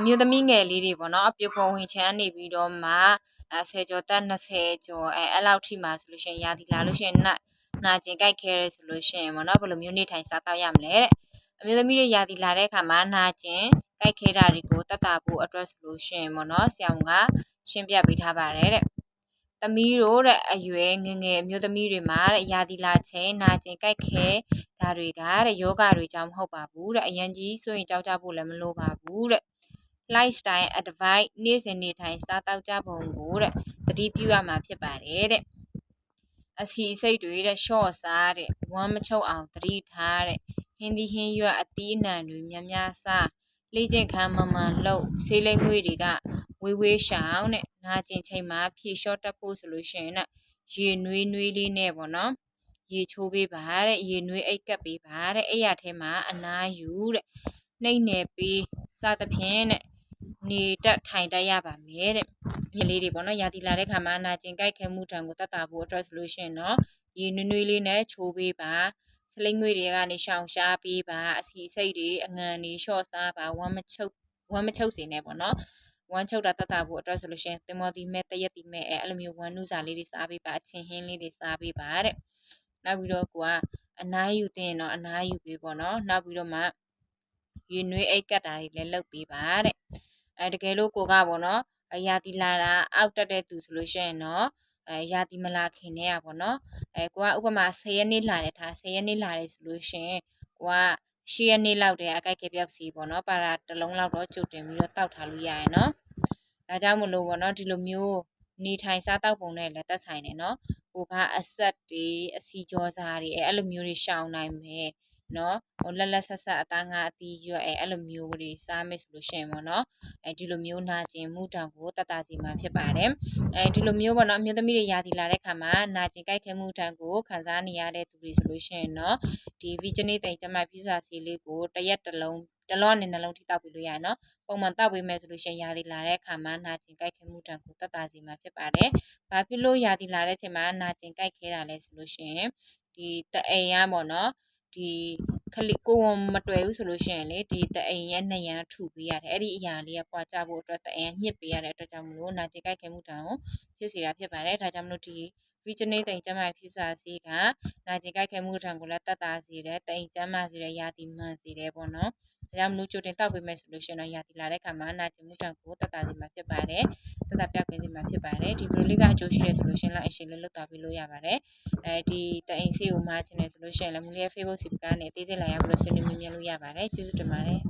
အမျိုးသမီးငယ်လေးတွေပေါ့နော်အပြူပေါ်ဝင်ချမ်းနေပြီးတော့မှအဲ10ကျော်တက်20ကျော်အဲအဲ့လောက်ထိမှဆိုလို့ရှိရင်ရာသီလာလို့ရှိရင်နာနာကျင်ကြိုက်ခဲရဲဆိုလို့ရှိရင်ပေါ့နော်ဘယ်လိုမျိုးနေထိုင်စားတော့ရမလဲတဲ့အမျိုးသမီးတွေရာသီလာတဲ့အခါမှာနာကျင်ကြိုက်ခဲတာတွေကိုတတ်တာဖို့အတွက်ဆိုလို့ရှိရင်ပေါ့နော်ဆရာကရှင်းပြပေးထားပါတယ်တဲ့သမီးတို့တဲ့အရွယ်ငယ်ငယ်အမျိုးသမီးတွေမှာတဲ့ရာသီလာချိန်နာကျင်ကြိုက်ခဲဒါတွေကတဲ့ယောဂတွေကြောင့်မဟုတ်ပါဘူးတဲ့အရန်ကြီးဆိုရင်ကြောက်ကြဖို့လည်းမလိုပါဘူးတဲ့ lifestyle advice နေ့စဉ်နေထိုင်စားတောက်ကြပုံကိုတဲ့သတိပြုရမှာဖြစ်ပါတယ်တဲ့အစီအစိတ်တွေတဲ့ short စားတဲ့ဝမ်းမချုပ်အောင်သတိထားတဲ့ဟင်းသီးဟင်းရွက်အသီးအနှံတွေများများစားလေ့ကျင့်ခန်းမမှန်လို့ဆေးလိမ်ငွေတွေကဝေးဝေးရှောင်းတဲ့နာကျင်ချိန်မှာဖြေလျှော့တက်ဖို့ဆိုလို့ရှိရင်တဲ့ရေနွေးနွေးလေးနဲ့ပေါ့နော်ရေချိုးပေးပါတဲ့ရေနွေးအိတ်ကပ်ပေးပါတဲ့အဲ့ရထဲမှာအနားယူတဲ့နှိမ့်နယ်ပေးစသဖြင့်တဲ့ နေတက်ထိုင်တက်ရပါမယ်တဲ့မြေလေးတွေပေါ့နော်ရာသီလာတဲ့ခါမှာနာကျင်ကြိုက်ခဲမှုတံကိုတတ်တာဖို့အတွက်ဆိုလို့ရှိရင်တော့ရေနွေးနွေးလေးနဲ့ချိုးပေးပါစလိမ့်ငွေတွေကနေရှောင်ရှားပေးပါအစီစိတ်တွေအငံတွေလျှော့စားပါဝမ်းမချုပ်ဝမ်းမချုပ်စေနဲ့ပေါ့နော်ဝမ်းချုပ်တာတတ်တာဖို့အတွက်ဆိုလို့ရှိရင်တင်မောတီမဲ့တရက်တီမဲ့အဲအဲ့လိုမျိုးဝမ်းနုစာလေးတွေစားပေးပါအချင်းဟင်းလေးတွေစားပေးပါတဲ့နောက်ပြီးတော့ကိုကအနားယူတင်တော့အနားယူပေးပေါ့နော်နောက်ပြီးတော့မှရေနွေးအိတ်ကတ်တာတွေလည်းလုပ်ပေးပါတဲ့ အဲတကယ်လို့ကိုကပေါ့နော်အရာတီလာတာအောက်တက်တဲ့သူဆိုလို့ရှိရင်တော့အဲရာတီမလာခင်တည်းอ่ะပေါ့နော်အဲကိုကဥပမာ10ရက်နေ့လာတယ်ထား10ရက်နေ့လာတယ်ဆိုလို့ရှိရင်ကိုက10ရက်နေ့လောက်တည်းအကိုက်ခဲပြောက်စီပေါ့နော်ပါရာတစ်လုံးလောက်တော့ကြုတ်တင်ပြီးတော့တောက်ထားလို့ရရယ်နော်ဒါကြောင့်မလို့ပေါ့နော်ဒီလိုမျိုးနေထိုင်စားတောက်ပုံနဲ့လည်းသက်ဆိုင်တယ်နော်ကိုကအဆက်တွေအစီကြောစားတွေအဲအဲ့လိုမျိုးတွေရှောင်နိုင်မယ် နော်ဟိုလက်လက်ဆက်ဆက်အသားငါအတီးရွက်အဲအဲ့လိုမျိုးတွေစားမယ်ဆိုလို့ရှိရင်ပေါ့နော်အဲဒီလိုမျိုးနာကျင်မှုတောင်ကိုတတ်တာစီမှာဖြစ်ပါတယ်အဲဒီလိုမျိုးပေါ့နော်အမျိုးသမီးတွေရာသီလာတဲ့ခါမှာနာကျင်ကြိုက်ခဲမှုတန်ကိုခံစားနေရတဲ့သူတွေဆိုလို့ရှိရင်တော့ဒီဗီဂျနီတိမ်ကျမပြူစာစီလေးကိုတစ်ရက်တစ်လုံးတလောနဲ့နှလုံးထိတောက်ပြီးလို့ရတယ်နော်ပုံမှန်တောက်ပေးမယ်ဆိုလို့ရှိရင်ရာသီလာတဲ့အခါမှာနာကျင်ကြိုက်ခဲမှုတန်ကိုတတ်တာစီမှာဖြစ်ပါတယ်ဘာဖြစ်လို့ရာသီလာတဲ့ချိန်မှာနာကျင်ကြိုက်ခဲတာလဲဆိုလို့ရှိရင်ဒီတအိမ်ရပေါ့နော် ဒီခလီကိုဝန်မတွေ့ဘူးဆိုလို့ရှိရင်လေဒီတအိမ်ရဲ့နှစ်ရန်ထုပေးရတယ်အဲ့ဒီအရာလေးကပွာကြဖို့အတွက်တအိမ်ကညှစ်ပေးရတဲ့အတွက်ကြောင့်မလို့နာကျင်ကြိုက်ခဲမှုတန်ကိုဖြစ်စေတာဖြစ်ပါတယ်ဒါကြောင့်မလို့ဒီဗီဂျနီတိမ်ကျမဖြစ်စာစီကနာကျင်ကြိုက်ခဲမှုထံကိုလည်းတတ်တာစေတယ်တိမ်ကျမ်းမာစေတယ်ရာသီမှန်စေတယ်ပေါ့နော် ဒါကြောင့်မလို့ကြိုတင်တောက်ပေးမယ်ဆိုလို့ရှိရင်တော့ရာသီလာတဲ့ခါမှာနာကျင်မှုထံကိုတတ်တာစေမှာဖြစ်ပါတယ်တတ်တာပြောက်ကင်းစေမှာဖြစ်ပါတယ်ဒီဗီဒီယိုလေးကအကျိုးရှိတယ်ဆိုလို့ရှိရင်လည်းအရှင်လေးလွတ်သွားပြီးလို့ရပါတယ်အဲဒီတအိမ်စီကိုမှားချင်တယ်ဆိုလို့ရှိရင်လည်းမူလရဲ့ Facebook စီကနေအသေးစိတ်လာရောက်ပြီးလို့ဆွေးနွေးမြင်မြင်လို့ရပါတယ်ကျေးဇူးတင်ပါတယ်